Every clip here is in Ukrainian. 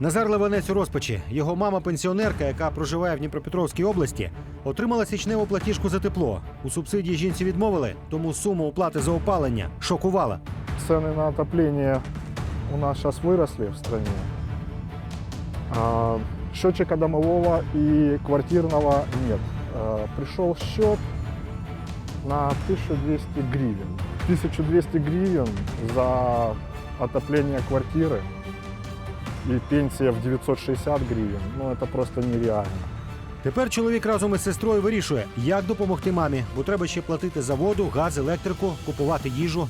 Назар Леванець у розпачі. Його мама пенсіонерка, яка проживає в Дніпропетровській області, отримала січневу платіжку за тепло. У субсидії жінці відмовили, тому сума оплати за опалення шокувала. Цены на отопление у нас сейчас выросли в стране. А, счетчика домового и квартирного нет. А, пришел счет на 1200 гривен. 1200 гривен за отопление квартиры и пенсия в 960 гривен. Ну, это просто нереально. Тепер чоловік разом із сестрою вирішує, як допомогти мамі, бо треба ще платити за воду, газ, електрику, купувати їжу.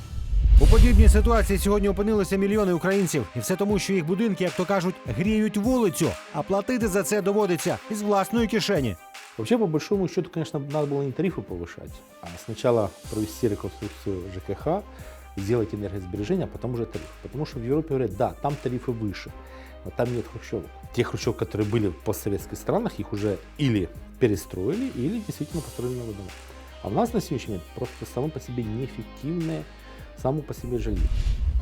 У подібній ситуації сьогодні опинилися мільйони українців, і все тому, що їх будинки, як то кажуть, гріють вулицю, а платити за це доводиться із власної кишені. Вообще, по большому счету, конечно, надо было не тарифы повышать, а сначала провести реконструкцию ЖКХ, сделать энергосбережение, а потом уже тариф. Потому что в Европе говорят, да, там тарифы выше, но там нет хрущевок. Те хрущевок, которые были в постсоветских странах, их уже или перестроили, или действительно построили новые дома. А в нас на сегодняшний день просто само по себе неэффективное, само по себе жилье.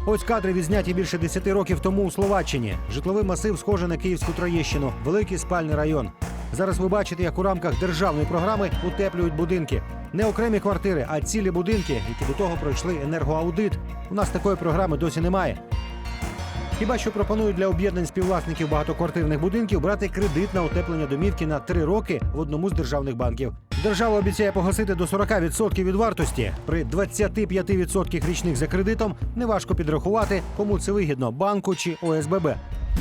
Ось кадри відзняті більше 10 років тому у Словаччині. Житловий масив схожий на Київську Троєщину, великий спальний район. Зараз ви бачите, як у рамках державної програми утеплюють будинки. Не окремі квартири, а цілі будинки, які до того пройшли енергоаудит. У нас такої програми досі немає. Хіба що пропонують для об'єднань співвласників багатоквартирних будинків брати кредит на утеплення домівки на 3 роки в одному з державних банків. Держава обіцяє погасити до 40% від вартості. При 25% річних за кредитом неважко підрахувати, кому це вигідно банку чи ОСББ.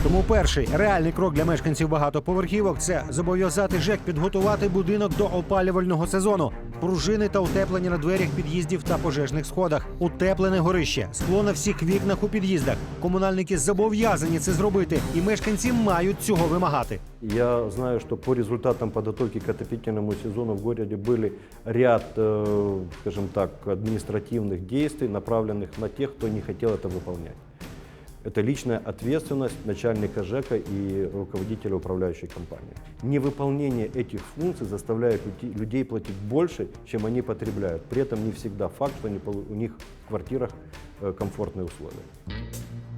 Тому перший реальний крок для мешканців багатоповерхівок це зобов'язати ЖЕК підготувати будинок до опалювального сезону, пружини та утеплення на дверях під'їздів та пожежних сходах, утеплене горище, скло на всіх вікнах у під'їздах. Комунальники зобов'язані це зробити, і мешканці мають цього вимагати. Я знаю, что по результатам подготовки к отопительному сезону в городе были ряд, э, скажем так, административных действий, направленных на тех, кто не хотел это выполнять. Это личная ответственность начальника ЖЭКа и руководителя управляющей компании. Невыполнение этих функций заставляет люди- людей платить больше, чем они потребляют. При этом не всегда факт, что они полу- у них в квартирах э, комфортные условия.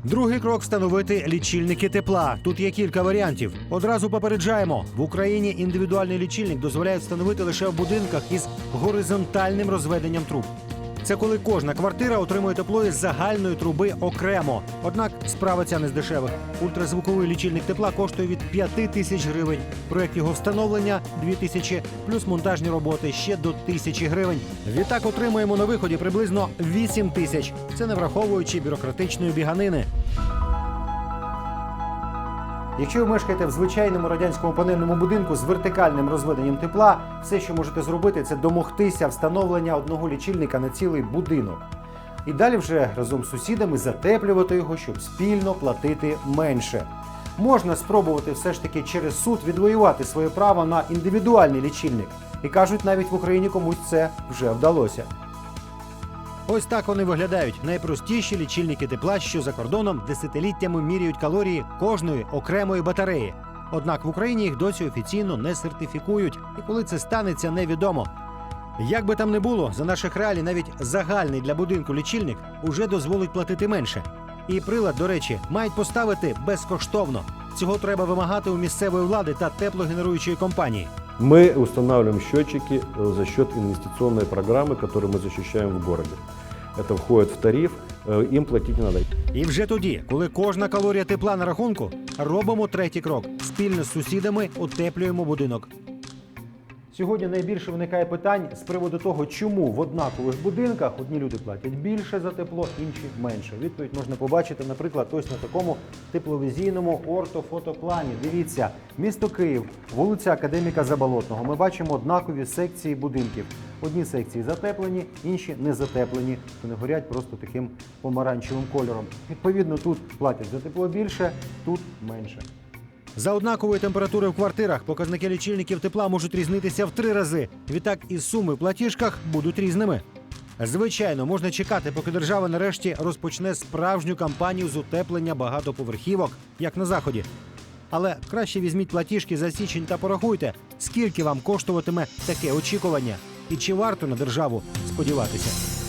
Другий крок встановити лічильники тепла. Тут є кілька варіантів. Одразу попереджаємо: в Україні індивідуальний лічильник дозволяє встановити лише в будинках із горизонтальним розведенням труб. Це коли кожна квартира отримує тепло із загальної труби окремо. Однак справа ця не з дешевих. Ультразвуковий лічильник тепла коштує від 5 тисяч гривень. Проект його встановлення 2 тисячі, плюс монтажні роботи ще до тисячі гривень. Відтак отримуємо на виході приблизно 8 тисяч. Це не враховуючи бюрократичної біганини. Якщо ви мешкаєте в звичайному радянському панельному будинку з вертикальним розведенням тепла, все, що можете зробити, це домогтися встановлення одного лічильника на цілий будинок. І далі вже разом з сусідами затеплювати його, щоб спільно платити менше. Можна спробувати все ж таки через суд відвоювати своє право на індивідуальний лічильник. І кажуть, навіть в Україні комусь це вже вдалося. Ось так вони виглядають. Найпростіші лічильники тепла, що за кордоном десятиліттями міряють калорії кожної окремої батареї. Однак в Україні їх досі офіційно не сертифікують, і коли це станеться, невідомо. Як би там не було, за наших реалій навіть загальний для будинку лічильник уже дозволить платити менше. І прилад, до речі, мають поставити безкоштовно. Цього треба вимагати у місцевої влади та теплогенеруючої компанії. Мы устанавливаем счетчики э, за счет инвестиционной программы, которую мы защищаем в городе. Это входит в тариф, э, им платить не надо. І вже тоді, коли кожна калорія тепла на рахунку, робимо третій крок. Спільно з сусідами утеплюємо будинок. Сьогодні найбільше виникає питань з приводу того, чому в однакових будинках одні люди платять більше за тепло, інші менше. Відповідь можна побачити, наприклад, ось на такому тепловізійному ортофотоплані. Дивіться, місто Київ, вулиця Академіка Заболотного. Ми бачимо однакові секції будинків. Одні секції затеплені, інші не затеплені. Вони горять просто таким помаранчевим кольором. Відповідно, тут платять за тепло більше, тут менше. За однакової температури в квартирах показники лічильників тепла можуть різнитися в три рази. Відтак і суми в платіжках будуть різними. Звичайно, можна чекати, поки держава нарешті розпочне справжню кампанію з утеплення багатоповерхівок, як на заході. Але краще візьміть платіжки за січень та порахуйте, скільки вам коштуватиме таке очікування, і чи варто на державу сподіватися.